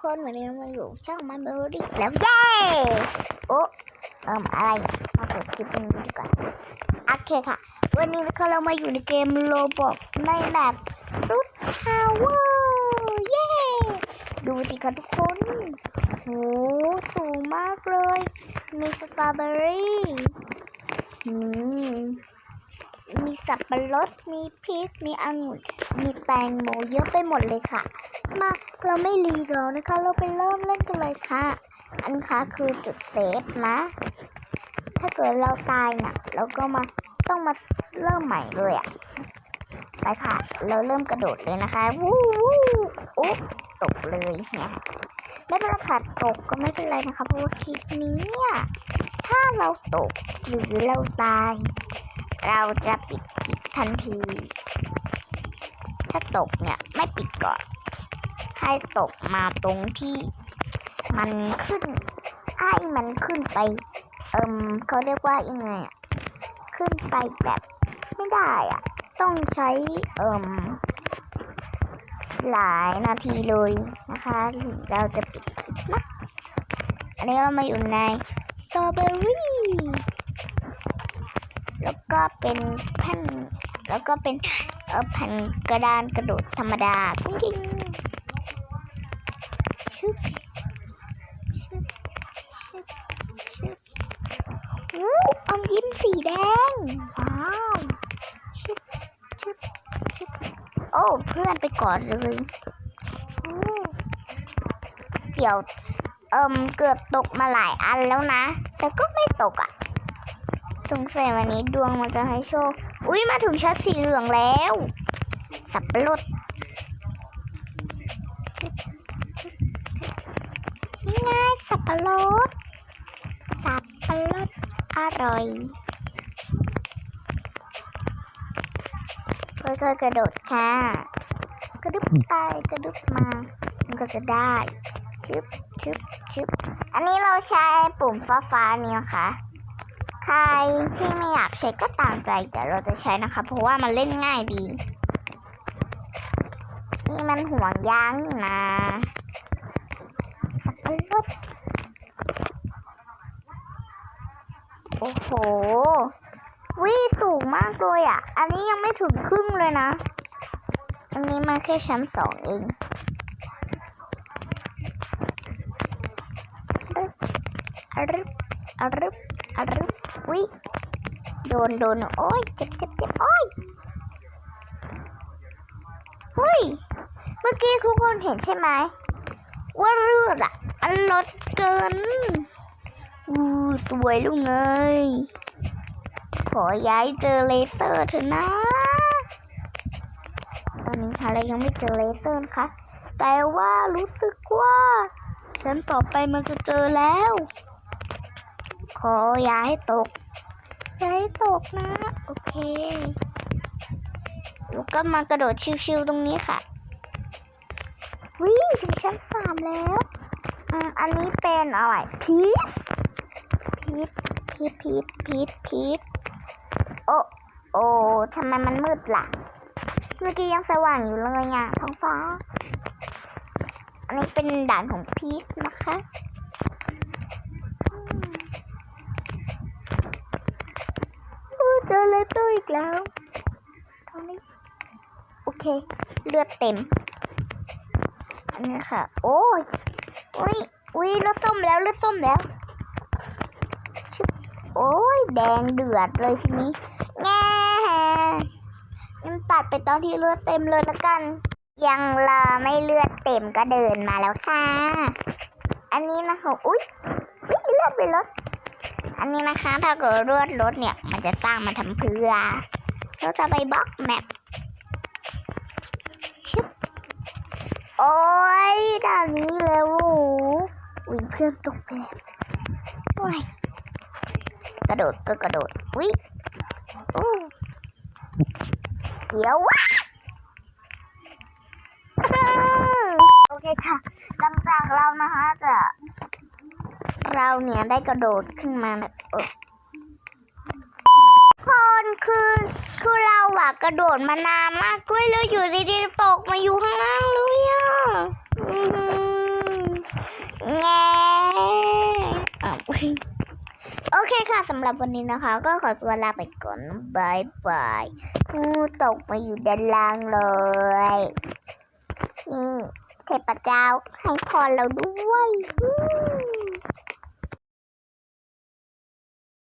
คนวันนี้มาอยู่ช่องมันเบอร์ดี้แล้วเย้โอ้เอิ่มอะไรมาเปิดคลิปตรงนี้ดีกว่าโอเคค่ะ วันนี้นะคะเรามาอยู่ในเกมโลบอกในแบบรุดทาวเวอร์เย้ดูสิคะทุกคนโหสูงมากเลย มีสตรอเบอรี่อืมมีสับปะรด มีพริก มีองุ่น มีแตงโมเยอะไปหมดเลยค่ะ มาเราไม่รีรอนะคะ เราไปเริ่มเล่นกันเลยค่ะ อันค่ะคือจุดเซฟนะ ถ้าเกิดเราตายเนี่ยเราก็มาต้องมาเริ่มใหม่เลยอะ่ะไปค่ะ เราเริ่มกระโดดเลยนะคะวู้วู้อุ๊บตกเลยเนี่ยไม่เป็นไรค่ะตกก็ไม่เป็นไรนะคะเพราะว่าคลิปนี้เนี่ยถ้าเราตกหรือเราตาย เราจะปิดคลิปทันที ถ้าตกเนี่ยไม่ปิดก่อน ให้ตกมาตรงที่มันขึ้นให้มันขึ้นไป เอิมเขาเรียกว่ายังไงอะขึ้นไปแบบไม่ได้อะ ต้องใช้เอิมหลายนาทีเลยนะคะถึงเราจะปิดคลิปนะอันนี้เรามาอยู่ในสตรอเบอรี่แล้วก็เป็นแผ่นแล้วก็เป็นเออแผ่นกระดานกระโดดธรรมดากุ้งกิ้ง ชึบชึบชึบชึบอู้อมยิ้มสีแดง ว้าวชึบชึบชึบโอ้ เพื่อนไปก่อนเลยอู้เสี่ยว เอิมเกือบตกมาหลายอันแล้วนะ แต่ก็ไม่ตกอะ่ะสงสัยวันนี้ดวงมันจะให้โชค อุ้ยมาถึงชั้นสีเหลืองแล้ว สับปะรดนี่ไง สับปะรด สับปะรดอร่อยค่อยๆกระโดดค่ะ กระดึบไปกระดึบมา มันก็จะได้ ชึบชึบชึบอันนี้เราใช้ปุ่มฟ้าๆนี่นะคะ ใครที่ไม่อยากใช้ก็ตามใจแต่เราจะใช้นะคะ เพราะว่ามันเล่นง่ายดี นี่มันห่วงยางนี่นะ บโอ้โหวิสูงมากเลยอะ อันนี้ยังไม่ถึงครึ่งเลยนะ อันนี้มาแค่ชั้นสองเองอรึบอรึบอรึบวิโดนโดนโอ้ยเจ็บเจ็บเจ็บโอ้ยเฮ้ย เมื่อกี้ทุกคนเห็นใช่ไหมว่า เลือดอะอันลดเกินอู้สวยลูกเอ้ยขอย้ายเจอเลเซอร์เถอะนะ ตอนนี้ค่ะเรายังไม่เจอเลเซอร์นะคะ แต่ว่ารู้สึกว่าฉันต่อไปมันจะเจอแล้ว ขออย่าให้ตกอย่าให้ตกนะ โอเคแล้วก็มากระโดดชิวๆตรงนี้ค่ะวิถึงชั้นสามแล้ว อันนี้เป็นอะไรพีชพีชพีชพีชพีชพีชโอ้โอ้ทำไมมันมืดล่ะ เมื่อกี้ยังสว่างอยู่เลยอะท้องฟ้า อันนี้เป็นด่านของพีชนะคะอืมเจอเลเซอร์อีกแล้วตรงนี้โอเค เลือดเต็ม อันนี้ค่ะ โอ้ยอุ้ยอุ้ย ลือดส้มแล้วเลือดส้มแล้วชึบโอ้ยแดงเดือดเลยทีนี้แง่งั้นตัดไปตอนที่เลือดเต็มเลยละกัน ยังรอไม่เลือดเต็มก็เดินมาแล้วค่ะ อันนี้นะคะอุ้ยอุ้ยเลือดไปลดอันนี้นะคะถ้าเกิดเลือดลดเนี่ย มันจะสร้างมาทำเพื่อเราจะไปบล็อกแมปชึบโอ้ยด่านนี้แล้ว เพื่อนตกไปวโอ้ยกระโดดก็กระโดดวิโอ้เดี๋ยววะโอเคค่ะหลังจากเรานะคะจะเราเนี่ยได้กระโดดขึ้นมานะเออคนคือคือเราอะกระโดดมานานมากด้วยแล้วอยู่ดีๆตกมาอยู่ข้างล่างเลยอะแง่ อ้าวโอเคค่ะสำหรับวันนี้นะคะ ก็ขอตัวลาไปก่อนบายบายงูตกมาอยู่ด้านล่างเลย นี่เทพเจ้าให้พรเราด้วย